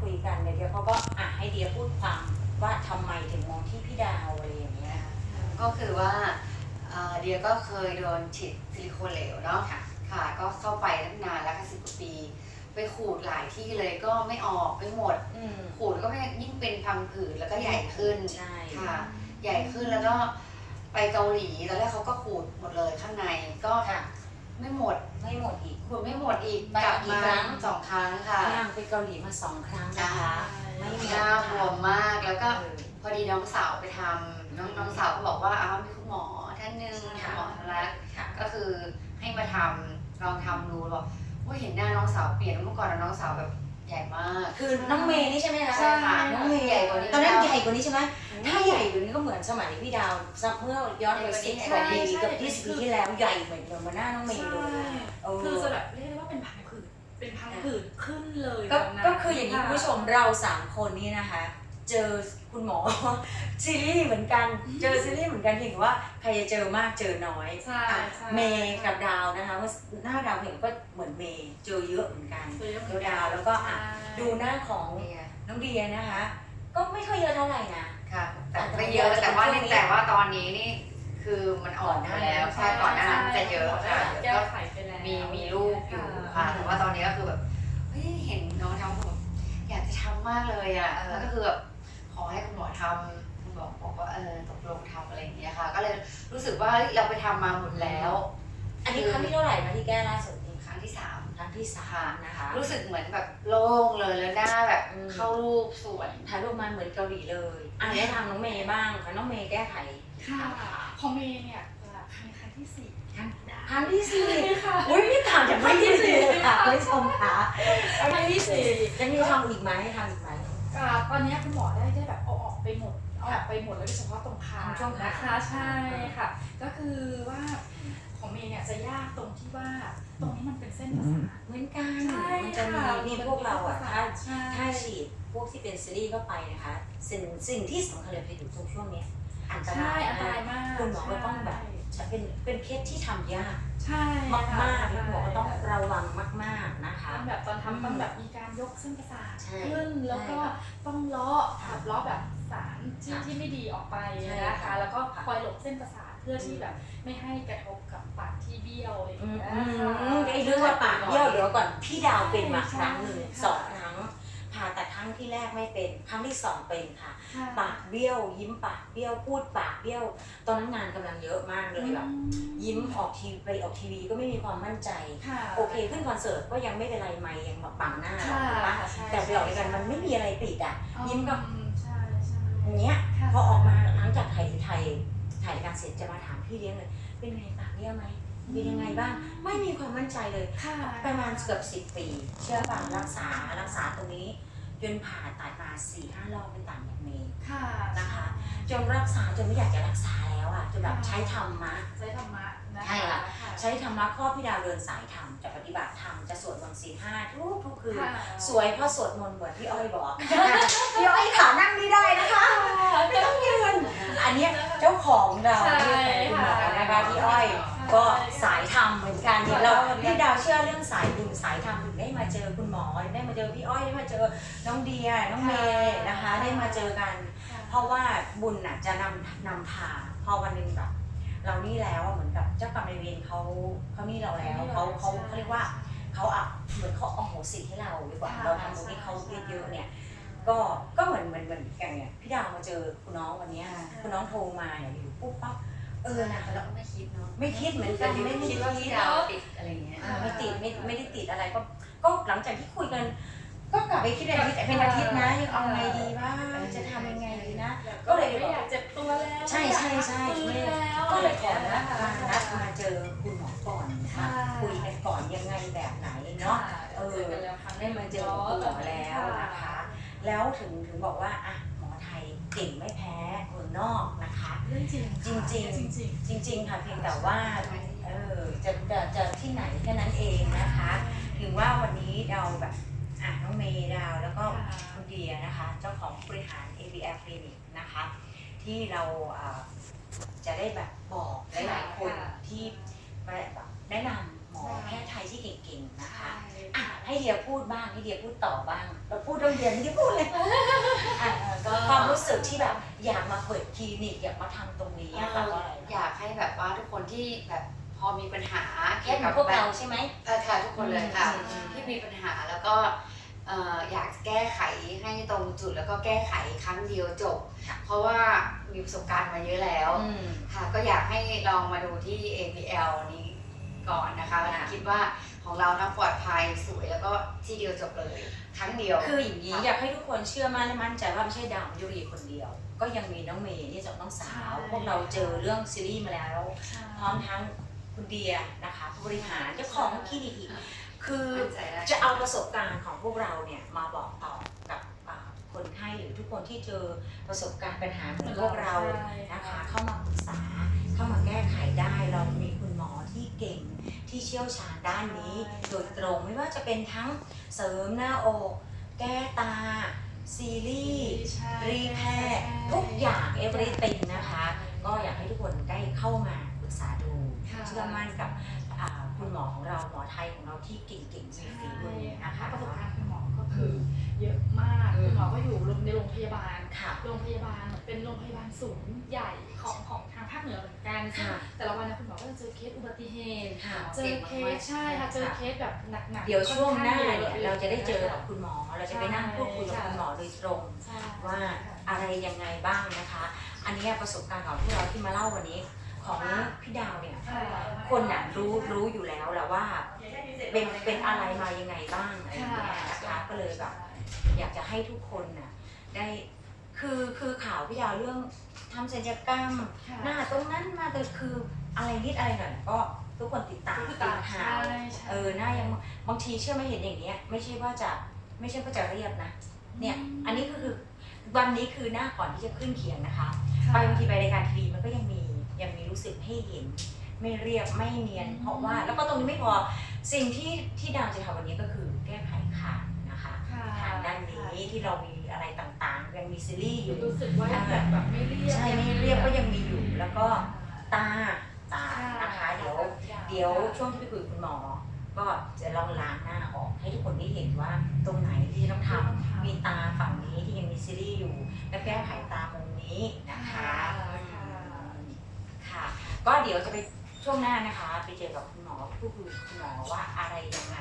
คุยกันเนี่ยเดียวเขาก็อะให้เดียพูดความว่าทำไมถึงมองที่พี่ดาวอะไรอย่างเงี้ยก็คือว่าเอ่อเดียก็เคยโดนฉีดซิลิโคนเหลวเนาะค่ะค่ะ ก็เข้าไปตั้งนานแล้วค่ะสิบกว่าปี ไปขูดหลายที่เลยก็ไม่ออกไม่หมดอืมขูดก็ไม่ยิ่งเป็นพังผืดแล้วก็ใหญ่ขึ้นใช่ค่ะ ใหญ่ขึ้นแล้วก็ไปเกาหลีตอนแรกเขาก็ขูดหมดเลยข้างในก็ค่ะไม่หมดไม่หมดอีกขูดไม่หมดอีกไปกลับกี่มาครั้งสองครั้งค่ะย่าง ไปเกาหลีมาสองครั้งนะคะ ไม่หมดหน้าบวมมากแล้วก็เออพอดีน้องสาวไปทำน้องน้องสาวก็บอกว่าอ้าวมีคุณหมอท่านหนึ่งค่ะหมอธรักค่ะก็คือให้มาทำลองทำดูบอกว่าเห็นหน้าน้องสาวเปลี่ยนเมื่อก่อนน้องสาวแบบใหญ่มาก คือน้องเมย์นี่ใช่ไหมคะใช่ค่ะน้องเมย์ใหญ่กว่านี้ตอนนั้นใหญ่กว่านี้ใช่ไหมถ้าใหญ่กว่านี้ก็เหมือนสมัยพี่ดาวสักเมื่อย้อนไปสิบกว่าปีใช่เกับยี่สิบปีที่แล้วใหญ่เหมือนเดิมมาหน้าน้องเมย์เลยเออคือจะแบบเรียกได้ว่าเป็นพังผืด เป็นพังผืดขึ้นเลยก็ตรงนั้นก็คืออย่างนี้คุณผู้ชมเราสามคนนี้นะคะ เจอคุณหมอ ซีรีส์เหมือนกันเจอซีรีส์เหมือนกันเพียงแต่ว่าใครจะเจอมากเจอน้อยใช่อะใช่เมย์กับดาวนะคะว่าหน้าดาวเห็นก็เหมือนเมย์เจอเยอะเหมือนกันเจอเยอะเหมืเจอนอกัน ดาวแล้วก็อะใช่ดูหน้าของเนี่ยน้องเดียนะคะ ก็ไม่ค่อยเยอะเท่าไหร่นะ ค่ะ แต่แต่ไม่เยอะแต่แต่ว่าช่วงนี้แต่ว่าตอนนี้นี่คือมันอ่อนไปแล้วใช่ก่อนหน้านั้นจะเยอะค่ะแก้แล้วไขไปแล้วมีมีลูกอยู่ ค่ะแต่ว่าตอนนี้ก็คือแบบเฮ้ยเห็นน้องทำก็แบบอยากจะทำมากเลยอะเออแล้วก็คือแบบขอให้คุณหมอทำคุณหมอบอกว่าเออตกลงทำอะไรอย่างเงี้ยค่ะ ก็เลยรู้สึกว่าเฮ้ยเราไปทำมาหมดแล้ว อันนี้ครั้งที่เท่าไหร่นะที่แก้ล่าสุดนี่ครั้งที่สามครั้งที่สามนะคะรู้สึกเหมือนแบบโล่งเลยแล้วหน้าแบบอืมเข้ารูปสวย ถ่ายรูปมาเหมือนเกาหลีเลยอะได้ทำน้องเมย์บ้างค่ะน้องเมย์แก้ไขค่ะของเมย์เนี่ยจะครั้งครั้งที่สี่ครั้งที่สี่ค่ะ อุ้ยไม่ต่างจากครั้งที่สี่เลย ค่ะคุณผู้ชมค่ะครั้งที่สี่ยังมีทำอีกไหมทำอีกไหม อ่าตอนนี้คุณหมอได้ได้แบบเอาออกไปหมดเอาออกไปหมดแล้วโดยเฉพาะตรงคางช่วงขานะคะใช่ค่ะ ก็คือว่าของเมย์เนี่ยจะยากตรงที่ว่าตรงนี้มันเป็นเส้นประสาท เหมือนกันใช่มันจะมีค่ะนี่พวกเราอะถ้าใช่ ถ้าฉีดพวกที่เป็นซีรีส์เข้าไปนะคะ สิ่งสิ่งที่สำคัญเลยคืออยู่ตรงช่วงเนี้ยอันตใช่รายอันตมารากยมากคุณหมอก็ต้องแบบ จะเป็นเป็นเคสที่ทำยากใช่มากค่ะมากๆคุณหมอก็ต้อง ระวังมากๆนะคะ ต้องแบบตอนทำต้องแบบมีการยกเส้นประสาทใช่ขึ้นแล้วก็ใช่ค่ะต้องเลาะขับเลาะแบบสารที่ค่ะที่ไม่ดีออกไปใช่นะค่ะ คะ แล้วก็ค่ะคอยหลบเส้นประสาทเพื่อที่แบบไม่ให้กระทบกับปากที่เบี้ยวอะไรอย่างอืมเงี้ยอืมค่ะอืมไอ้เรื่องว่าปากเบี้ยวเดี๋ยวก่อนพี่ดาวเป็นมาคใช่รั้งหนึ่งใช่สองค รั้งผ่าตัดครั้งที่แรกไม่เป็น ครั้งที่สองเป็นค่ะค่ะ ปากเบี้ยว ยิ้มปากเบี้ยวพูดปากเบี้ยว ตอนนั้นงานกำลังเยอะมากเลยแบบยิ้มออกทีวีไปออกทีวีก็ไม่มีความมั่นใจค่ะโอเคขึ้นคอนเสิร์ตก็ยังไม่เป็นไรไม่ยังแบบปังหน้าค่ะถูกปะใช่แต่ไปออกรายการมันไม่มีอะไรปิดอะ ยิ้มกับอืใช่ใช่อย่างเงี้ยค่ะพอออกมาหลังจากถ่ายถ่ายถ่ายรายการเสร็จจะมาถามพี่เลี้ยงเลย เป็นไงปากเบี้ยวไหมเป็นยังไงบ้าง ไม่มีความมั่นใจเลยค่ะประมาณเกือบสิบปี เชื่อป่ะรักษา รักษาตรงนี้ จนผ่าตัดมาสี่ห้ารอบไม่ต่างจากเมย์ค่ะนะคะ จนรักษาจนไม่อยากจะรักษาแล้วอะจนแบบใช้ธรรมะ ใช้ธรรมะนะใช่ค่ะค่ะใช้ธรรมะข้อพี่ดาวเดินสายธรรมจะปฏิบัติธรรมจะสวดมนต์สี่ห้าทุกทุกคืนค่ะสวยเพราะสวดมนต์เหมือนพี่อ้อยบอก พี่อ้อยขานั่งไม่ได้นะคะไม่ต้องยืนอันเนี้ยเจ้าของเราใช่ที่เป็นคุณหมอค่ะนะคะพี่อ้อย ก็สายธรรมเหมือนกันเนี่ยเราพี่ดาวเชื่อเรื่องสายบุญสายธรรมถึงได้มาเจอคุณหมอได้มาเจอพี่อ้อยได้มาเจอน้องเดียน้องเมย์นะคะ ได้มาเจอกัน เพราะว่าบุญน่ะจะนำนำพาพอวันหนึ่งแบบเรานี่แล้วอะเหมือนกับเจ้ากรรมนายเวรเขาเขานี่เราแล้วเขาเขาเขาเรียกว่าเขาอะเหมือนเขาเอาโหสิให้เราดีกว่าค่ะเราทำตรงนี้เขาเยอะๆเนี่ยก็ก็เหมือนเหมือนเหมือนอย่างเนี่ยพี่ดาวมาเจอคุณน้องวันเนี้ยคุณน้องโทรมาเนี่ยอยู่ปุ๊บปั๊บเออนะแล้แล้ววก็ไม่คิดเนาะ ไม่คิดเหมือนกันไม่ไม่คิคิดดว่าว่าพี่พี่ดาดาววติดอะไรเงี้ยอ่าไม่ติดไม่ไม่ได้ติดอะไรก็ก็หลังจากที่คุยกัน ก็กลับไปคิดอาทิตย์เป็นอาทิตย์นะยังเอาไงดีว่าจะทำยังไงดีนะ ก็เลยไม่อยากเจ็บตัวแล้วใช่ใช่ใช่ ไม่อยากฟื้นแล้วก็เลยขออะไรนัดางมางี้ยนัดมาเจอคุณหมอก่อนค่ะค่ะคุยกันก่อนยังไงแบบไหนเนาะ เออเจอกันแล้วครั้งได้มาเจอคุณหมอแล้วนะคะ แล้วถึงถึงบอกว่าอะหมอไทย เก่งไม่แพ้เมืองนอกนะคะ เรื่องจริงจริงๆจริงจริงจริงๆค่ะเพียงแต่ว่าเออจะจะจะที่ไหนแค่นั้นเองนะคะถึงว่าวันนี้เราแบบอะน้องเมย์ดาวแล้วก็คุณเดียนะคะ เจ้าของบริหาร ABF Clinic นะคะ ที่เราอ่าจะได้แบบบอกหลายๆคนที่มาแบบแนะนำ หมอแพทย์ไทยที่เก่งๆนะคะใช่อะค่ะให้เดียพูดบ้างให้เดียพูดต่อบ้าง เราพูดเรื่องเดียไม่ได้พูดเลยอะก็ความรู้สึกที่แบบอยากมาเปิดคลินิกอยากมาทำตรงนี้อะแบบว่าอะไรอยากให้แบบว่าทุกคนที่แบบพอมีปัญหาแค่กับพวกเราใช่ไหมเออค่ะทุกคนเลยค่ะอืมอืมที่มีปัญหาแล้วก็เอ่ออยากแก้ไขให้ตรงจุดแล้วก็แก้ไขครั้งเดียวจบค่ะเพราะว่ามีประสบการณ์มาเยอะแล้วอืมค่ะก็อยากให้ลองมาดูที่ APL นี้ ก่อนนะคะค่ะคิดว่าของเราทั้งปลอดภัยสวยแล้วก็ที่เดียวจบเลย ครั้งเดียว คืออย่างนี้อยากให้ทุกคนเชื่อมั่นและมั่นใจว่าไม่ใช่ดาวยุรีคนเดียว ก็ยังมีน้องเมย์นี่จากน้องสาวพวกเราเจอเรื่องซีรีส์มาแล้วใช่พร้อมทั้งคุณเดียนะคะผู้บริหารเจ้าของคลินิกอีกคือ มั่นใจได้จะเอาประสบการณ์ของพวกเราเนี่ยมาบอกต่อกับอ่าคนไข้หรือทุกคนที่เจอประสบการณ์ปัญหาเหมือนพวกเรานะคะ เชี่ยวชาญด้านนี้ โดยตรงไม่ว่าจะเป็นทั้งเสริมหน้าอก แก้ตา ซีรีส์ใช่รีแพร์ทุกอย่างเอเวอร์ติงนะคะ ก็อยากให้ทุกคนได้เข้ามาปรึกษาดูค่ะเชื่อมั่นกับอ่าคุณหมอของเราหมอไทยของเราที่เก่งๆมีฝีมือนะคะประสบการณ์คุณหมอก็ คือเยอะมากอืมคุณหมอก็อยู่ในโรงพยาบาลค่ะโรงพยาบาลเป็นโรงพยาบาลศูนย์ใหญ่ของของทางภาคเหนือเหมือนกันซึ่งค่ะแต่ละวันนะคุณหมอก็จะเจอเคสอุบัติเหตุค่ะเจอเคสใช่ค่ะเจอเคสแบบหนักๆเดี๋ยวช่วงหน้าค่อเนี่ยข้งเราจะได้เจอลกับคุณหมอ เราจะไปนั่งพูดคุยกับคุณหมอโดยตรงใช่ว่าอะไรยังไงบ้างนะคะ อันนี้ประสบการณ์ของพวกเราที่มาเล่าวันนี้ ของพี่ดาวเนี่ยค่ะคนน่ะรู้รู้อยู่แล้วแหละว่า เป็นเป็นอะไรมายังไงบ้างอะไรอย่างเงี้ยนะคะก็เลยแบบอยากจะให้ทุกคนน่ะได้คือคือข่าวพี่ดาวเรื่องทำศัลยกรรมค่ะหน้าตรงนั้นมาแต่คืออะไรนิดอะไรหน่อยก็ทุกคนติดตามคือติตาดใช่ข่าวใช่เออหน้ายังบางทีเชื่อไม่เห็นอย่างเงี้ย ไม่ใช่ว่าจะไม่ใช่ว่าจะเรียบนะ เนี่ยอันนี้ก็คือวันนี้คือหน้าก่อนที่จะขึ้นเขียงนะคะ ไปบางทีไปรายการทีวีมันก็ยังมี ยังมีรู้สึกให้เห็น ไม่เรียบไม่เนียน เพราะว่าแล้วก็ตรงนี้ไม่พอสิ่งที่ที่ดาวจะทำวันนี้ก็คือแก้ไขขาดนะคะค่ะทางด้านนี้ที่เรามีอะไรต่างๆ ยังมีซีรีส์อยู่ รู้สึกว่ายังแบบแบบไม่เรียบใช่ไม่เรียบก็ยังมีอยู่แล้วก็ตาตานะคะเดี๋ยวเดี๋ยวช่วงที่ไปคุยกับคุณหมอ ก็จะลองล้างหน้าออกให้ทุกคนได้เห็นว่าตรงไหนที่ต้องทำมีตาฝั่งนี้ที่ยังมีซีรีส์อยู่ แล้วแก้ไขตามุมนี้นะคะค่ะค่ะ ก็เดี๋ยวจะไปช่วงหน้านะคะ ไปเจอกับคุณหมอพูดคุยกับคุณหมอว่าอะไรยังไง